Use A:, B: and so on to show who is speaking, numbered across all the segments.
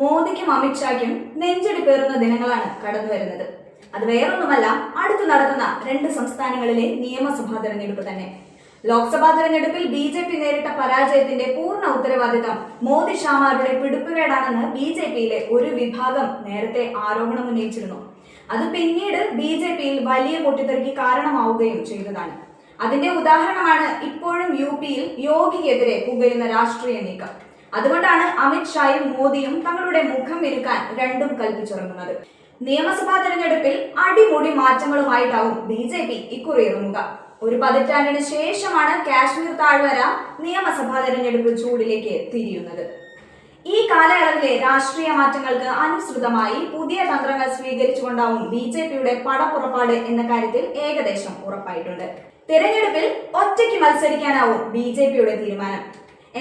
A: മോദിക്കും നെഞ്ചടി പേറുന്ന ദിനങ്ങളാണ് കടന്നു വരുന്നത്. അത് വേറൊന്നുമല്ല അടുത്ത് നടക്കുന്ന രണ്ട് സംസ്ഥാനങ്ങളിലെ നിയമസഭാ തെരഞ്ഞെടുപ്പ് തന്നെ. ലോക്സഭാ തെരഞ്ഞെടുപ്പിൽ ബി ജെ പി നേരിട്ട പരാജയത്തിന്റെ പൂർണ ഉത്തരവാദിത്തം മോദി ഷാമാരുടെ പിടിപ്പുകേടാണെന്ന് ബി ജെ പിയിലെ ഒരു വിഭാഗം നേരത്തെ ആരോപണം ഉന്നയിച്ചിരുന്നു. അത് പിന്നീട് ബി ജെ പിയിൽ വലിയ പൊട്ടിത്തെറിക്ക് കാരണമാവുകയും ചെയ്തതാണ്. അതിന്റെ ഉദാഹരണമാണ് ഇപ്പോഴും യു പിയിൽ യോഗിക്കെതിരെ പുകയുന്ന രാഷ്ട്രീയ നീക്കം. അതുകൊണ്ടാണ് അമിത്ഷായും മോദിയും തങ്ങളുടെ മുഖം വിരുക്കാൻ രണ്ടും കൽപ്പിച്ചിറങ്ങുന്നത്. നിയമസഭാ തെരഞ്ഞെടുപ്പിൽ അടിമുടി മാറ്റങ്ങളുമായിട്ടാവും ബി ജെ പി ഇക്കുറി ഇറങ്ങുക. ഒരു പതിറ്റാണ്ടിന് ശേഷമാണ് കാശ്മീർ താഴ്വര നിയമസഭാ തെരഞ്ഞെടുപ്പ് ചൂടിലേക്ക് തിരിയുന്നത്. ഈ കാലയളവിലെ രാഷ്ട്രീയ മാറ്റങ്ങൾക്ക് അനുസൃതമായി പുതിയ തന്ത്രങ്ങൾ സ്വീകരിച്ചുകൊണ്ടാവും ബി ജെ പിയുടെ പടപ്പുറപ്പാട് എന്ന കാര്യത്തിൽ ഏകദേശം ഉറപ്പായിട്ടുണ്ട്. തെരഞ്ഞെടുപ്പിൽ ഒറ്റയ്ക്ക് മത്സരിക്കാനാവും ബി ജെ പിയുടെ തീരുമാനം.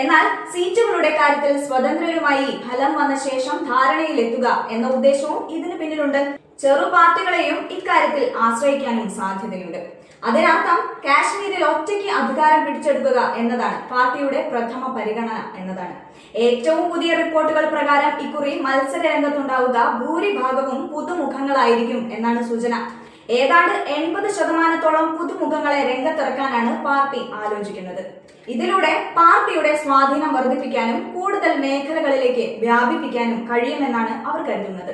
A: എന്നാൽ സീറ്റുകളുടെ കാര്യത്തിൽ സ്വതന്ത്രരുമായി ഫലം വന്ന ശേഷം ധാരണയിലെത്തുക എന്ന ഉദ്ദേശവും ഇതിന് പിന്നിലുണ്ട്. ചെറു പാർട്ടികളെയും ഇക്കാര്യത്തിൽ ആശ്രയിക്കാനും സാധ്യതയുണ്ട്. അതിനർത്ഥം കാശ്മീരിൽ ഒറ്റയ്ക്ക് അധികാരം പിടിച്ചെടുക്കുക എന്നതാണ് പാർട്ടിയുടെ പ്രഥമ പരിഗണന എന്നതാണ്. ഏറ്റവും പുതിയ റിപ്പോർട്ടുകൾ പ്രകാരം ഇക്കുറി മത്സര രംഗത്തുണ്ടാവുക ഭൂരിഭാഗവും പുതുമുഖങ്ങളായിരിക്കും എന്നാണ് സൂചന. ഏതാണ്ട് എൺപത് ശതമാനത്തോളം പുതുമുഖങ്ങളെ രംഗത്തിറക്കാനാണ് പാർട്ടി ആലോചിക്കുന്നത്. ഇതിലൂടെ പാർട്ടിയുടെ സ്വാധീനം വർദ്ധിപ്പിക്കാനും കൂടുതൽ മേഖലകളിലേക്ക് വ്യാപിപ്പിക്കാനും കഴിയുമെന്നാണ് അവർ കരുതുന്നത്.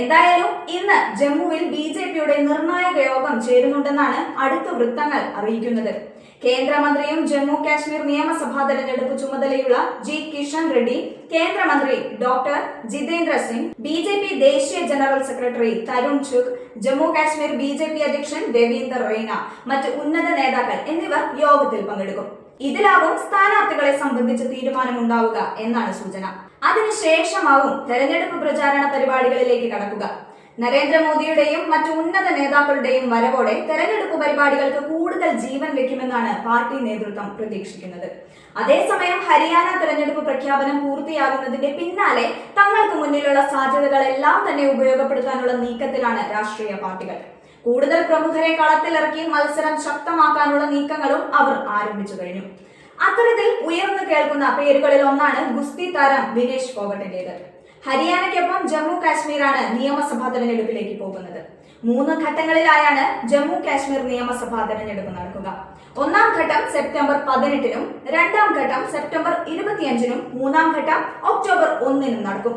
A: എന്തായാലും ഇന്ന് ജമ്മുവിൽ ബി ജെ പിയുടെ നിർണായക യോഗം ചേരുന്നുണ്ടെന്നാണ് അടുത്ത വൃത്തങ്ങൾ അറിയിക്കുന്നത്. കേന്ദ്രമന്ത്രിയും ജമ്മു കാശ്മീർ നിയമസഭാ തെരഞ്ഞെടുപ്പ് ചുമതലയുള്ള ജി കിഷൻ റെഡ്ഡി കേന്ദ്രമന്ത്രി doctor Jitendra Singh B J P ദേശീയ general secretary Tarun Chugh Jammu Kashmir B J P അധ്യക്ഷൻ രവീന്ദർ റെയ്ന മറ്റ് ഉന്നത നേതാക്കൾ എന്നിവർ യോഗത്തിൽ പങ്കെടുക്കും. ഇതിലാവും സ്ഥാനാർത്ഥികളെ സംബന്ധിച്ച് തീരുമാനമുണ്ടാവുക എന്നാണ് സൂചന. അതിനുശേഷമാവും തെരഞ്ഞെടുപ്പ് പ്രചാരണ പരിപാടികളിലേക്ക് കടക്കുക. നരേന്ദ്രമോദിയുടെയും മറ്റു ഉന്നത നേതാക്കളുടെയും വരവോടെ തെരഞ്ഞെടുപ്പ് പരിപാടികൾക്ക് കൂടുതൽ ജീവൻ വെക്കുമെന്നാണ് പാർട്ടി നേതൃത്വം പ്രതീക്ഷിക്കുന്നത്. അതേസമയം ഹരിയാന തെരഞ്ഞെടുപ്പ് പ്രഖ്യാപനം പൂർത്തിയാകുന്നതിന്റെ പിന്നാലെ തങ്ങൾക്ക് മുന്നിലുള്ള സാധ്യതകളെല്ലാം തന്നെ ഉപയോഗപ്പെടുത്താനുള്ള നീക്കത്തിലാണ് രാഷ്ട്രീയ പാർട്ടികൾ. കൂടുതൽ പ്രമുഖരെ കളത്തിലിറക്കി മത്സരം ശക്തമാക്കാനുള്ള നീക്കങ്ങളും അവർ ആരംഭിച്ചു കഴിഞ്ഞു. അത്തരത്തിൽ ഉയർന്നു കേൾക്കുന്ന പേരുകളിൽ ഒന്നാണ് ഗുസ്തി താരം വിനേഷ് ഫോഗട്ടിന്റേത്. ഹരിയാനയ്ക്കൊപ്പം ജമ്മു കാശ്മീരാണ് നിയമസഭാ തെരഞ്ഞെടുപ്പിലേക്ക് പോകുന്നത്. മൂന്ന് ഘട്ടങ്ങളിലായാണ് ജമ്മു കാശ്മീർ നിയമസഭാ തെരഞ്ഞെടുപ്പ് നടക്കുക. ഒന്നാം ഘട്ടം സെപ്റ്റംബർ പതിനെട്ടിനും രണ്ടാം ഘട്ടം സെപ്റ്റംബർ ഇരുപത്തിയഞ്ചിനും മൂന്നാം ഘട്ടം ഒക്ടോബർ ഒന്നിനും നടക്കും.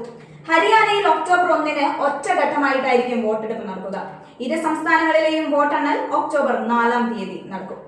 A: ഹരിയാനയിൽ ഒക്ടോബർ ഒന്നിന് ഒറ്റഘട്ടമായിട്ടായിരിക്കും വോട്ടെടുപ്പ് നടക്കുക. ഇരു സംസ്ഥാനങ്ങളിലെയും വോട്ടെണ്ണൽ ഒക്ടോബർ നാലാം തീയതി നടക്കും.